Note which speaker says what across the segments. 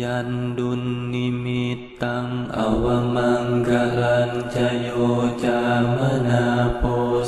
Speaker 1: ยันดุลนิมิตตังอวมังกลัญจโยจามนาโป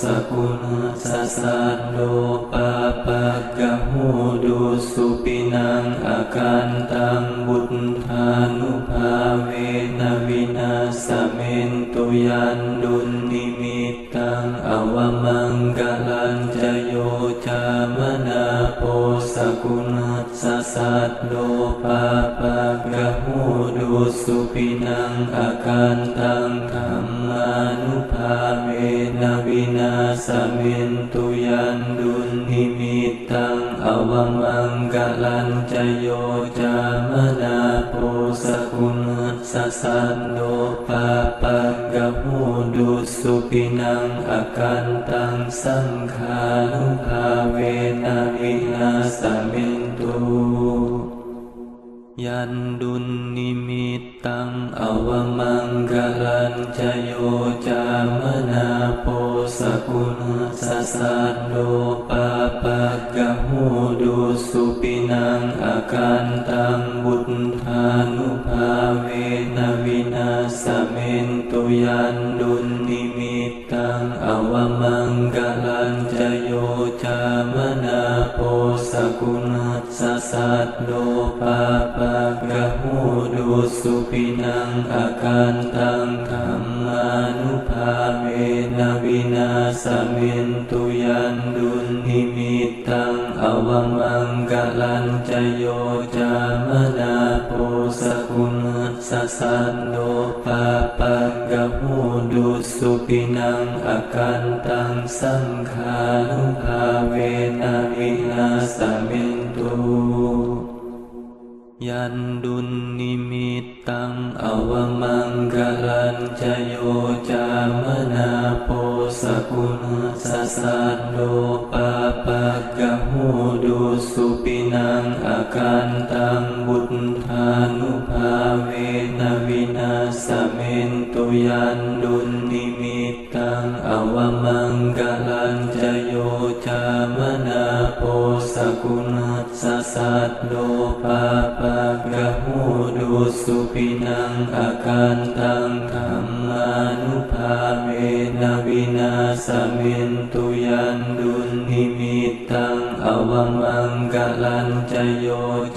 Speaker 1: สกุณสสันโดปาปะกะหูดุสุปินังอาการตังบุตธานุภาเวนวินาสเมนตุยันดุลนิมิตตังอวมังกลัญจโยจามนาโปสกุณสสัตโล การตังธรรมานุภาเวนะ วินาสเมนตุยันดุนิมิตตังอวมังกลัญจโยจามนาโปสกุณสสันโลปาปะกะหูดุสุปินังอาการตังสังขานุภาเวนะวินาสเมนตุ ยันดุนิมิตตังอวมังกลัญจโยจามนาโปสกุณสสันโลปาป ตโลปาปะกะหูดุสุปินังอาการตังธรรมานุภาเวนะวินาสเมนตุยันดุนหิมิตังอวมังกลัญจโยจามนาโปสกุณ สสันโลปาปะกะหูดุสุปินังอาการตังสังขานุภาเวนะวินาสเมนตุยันดุลนิมิตตังอวมังกลัญจโยจามนาโปสกุณสสันโลปาปะกะหูดุสุปินังอาการตังบุต ยันดุลนิมิตังอวมังกลัญจโยจามนาโปสกุณสสัตโลปาปะกะหูดุสุปินังอาการตังธรรมานุภาเวนะวินาสเมนตุยันดุลนิมิตังอวมังกลัญจโย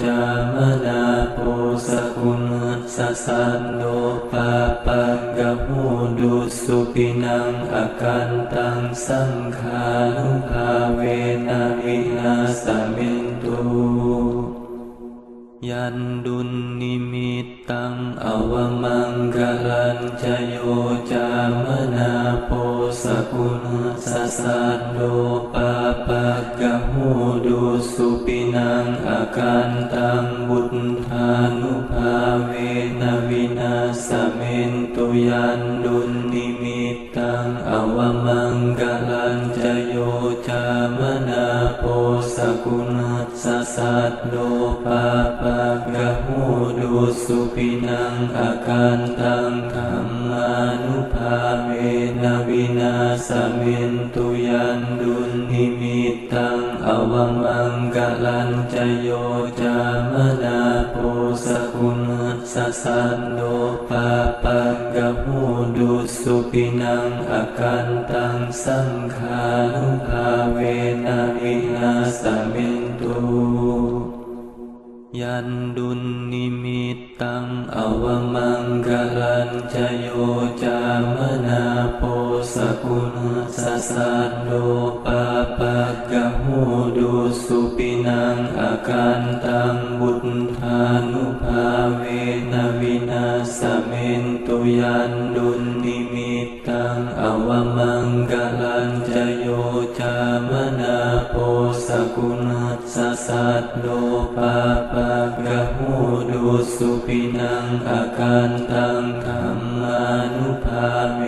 Speaker 1: จามนาโปสกุณ สสันโลปาปะกะหูดุสุปินังอาการตังสังขานุภาเวนะวินาสเมนตุยันดุลนิมิตตังอวมังกลัญจโยจามนาโปสกุณสสันโลปาปะกะหูดุสุปินังอาการตั สเมนตุยันดุนิมิตตังอวมังกลัญจโยจามนาโปสกุณสสัตโลปาปะกะหูดุสุปินังอาการตังธรรมานุภาเวนะ วินาสเมนตุยันดุนิมิตตังอวมังกลัญจโยจามนาโปสกุณสสันโล ปินังอาการตังสังขานุภาเวนะวินาสเมนตุยันดุลนิมิตตังอวมังกลัญจโยจามนาโปสกุณสสันโลปาปะกะหูดุสุปินังอาการตังบุตธานุภาเวนะวินาสเมนตุยันดุลนิม มังกลัญจโยจามนาโปสกุณสสัตโลปาปะกะหูดุสุปินังอาการตังธรรมานุภาเว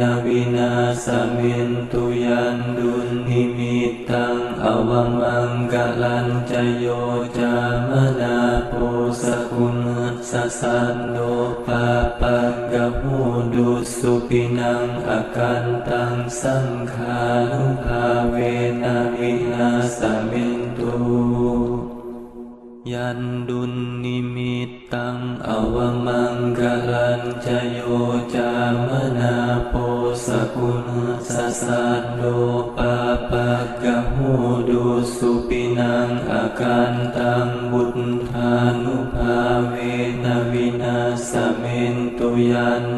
Speaker 1: นะ วินาสมินตุยันดุนิมิตังอวมังกลันจโยจามนาโปสกุณสสันโนปาปังกหูดุ สุปินังอาการตังสังขานุภาเวนะวินาสมินตุยันดุลนิมิตตังอวมังกลันจโยจามนาโปสกุณสสันโดปาปะกะหูดุสุปินังอาการตังบุตธานุภาเวนะวินาสเมนตุยันดุลนิ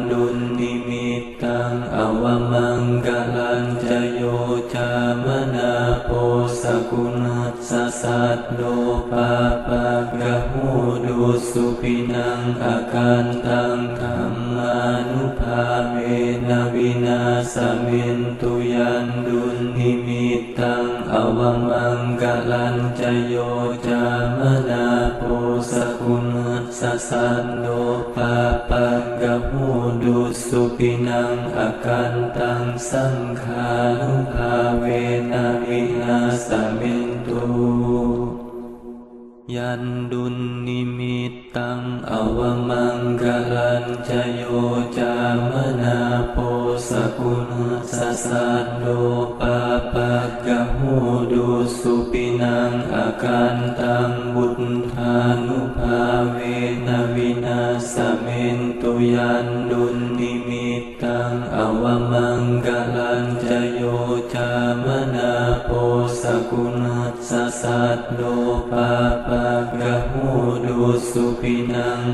Speaker 1: ปสกุณสสัตโลปาปะกะหูดุสุปินังอาการตังธรรมานุภาเมนวินาสเมนตุยันดุนิมิตัง อวมังกลันจโยจามนาโปสกุณสสันโดปาปะกะหูดุสุปินังอาการตังสังขานุภาเวนะวินาสเมนตุ ยันดุลนิมิตตังอวมังกลันจโยจามนาโปสกุณสสันโดปาปะกะหูดุสุปินังอาการตังบุตธานุภาเวนวินาสเมนตุยันดุลนิมิตตังอวมังกลันจโยจามนาโปสกุณสสัตโด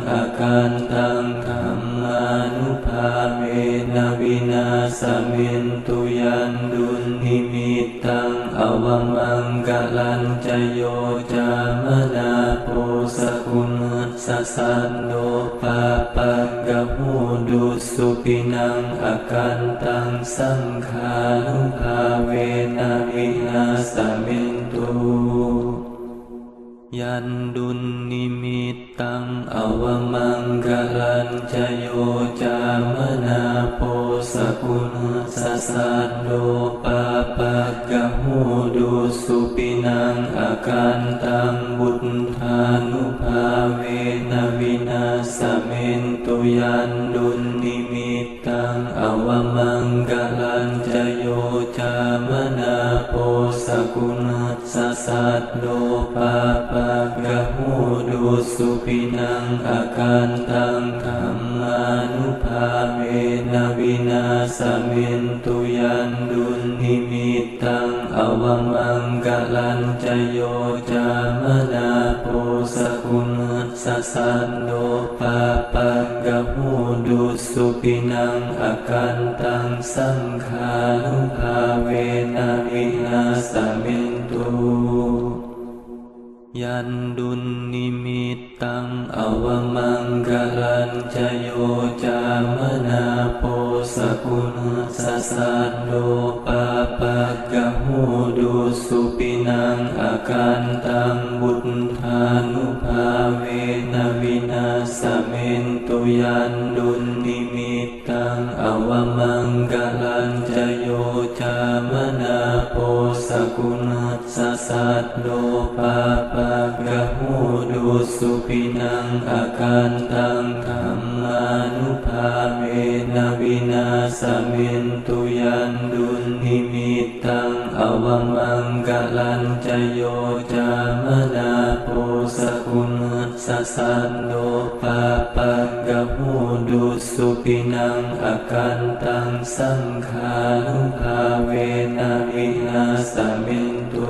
Speaker 1: อาการตังธรรมานุภาเวนะวินาสเมนตุยันดุลนิมิตตังอวมังกลันจโยจามนาโปสกุณสสันโดปาปะกะหูดุสุปินังอาการตังสังขานุภาเวนะวินาสเมนตุ ยันดุลนิมิตตังอวมังกลันจโยจามนาโปสกุณสสันโดปาปะกะหูดุสุปินังอาการตังบุตธานุภาเวนวินาสเมนตุยันดุลนิมิตตังอวมังกลันจโยจามนาโปสกุณสสัตโด อาการตังธรรมานุภาเวนะวินาสเมนตุยันดุลนิมิตตังอวมังกลันจโยจามนาโปสกุณสสันโดปาปะกะหูดุสุปินังอาการตังสังขานุภาเวนะวินาสเมนตุ ยันดุนนิมิตตังอวมังกลันจโยจามนาโปสกุณสสันโดปาปะกะหูดุสุปินังอาการตัง ปาปะกะหูดุสุปินังอาการตังธรรมานุภาเวนะวินาสเมนตุยันดุลนิมิตตังอวมังกลันจโยจามนาโปสกุณสสันโดปาปะกะหูดุสุปินังอาการตังสังขานุภาเวนะวินาสเมนตุ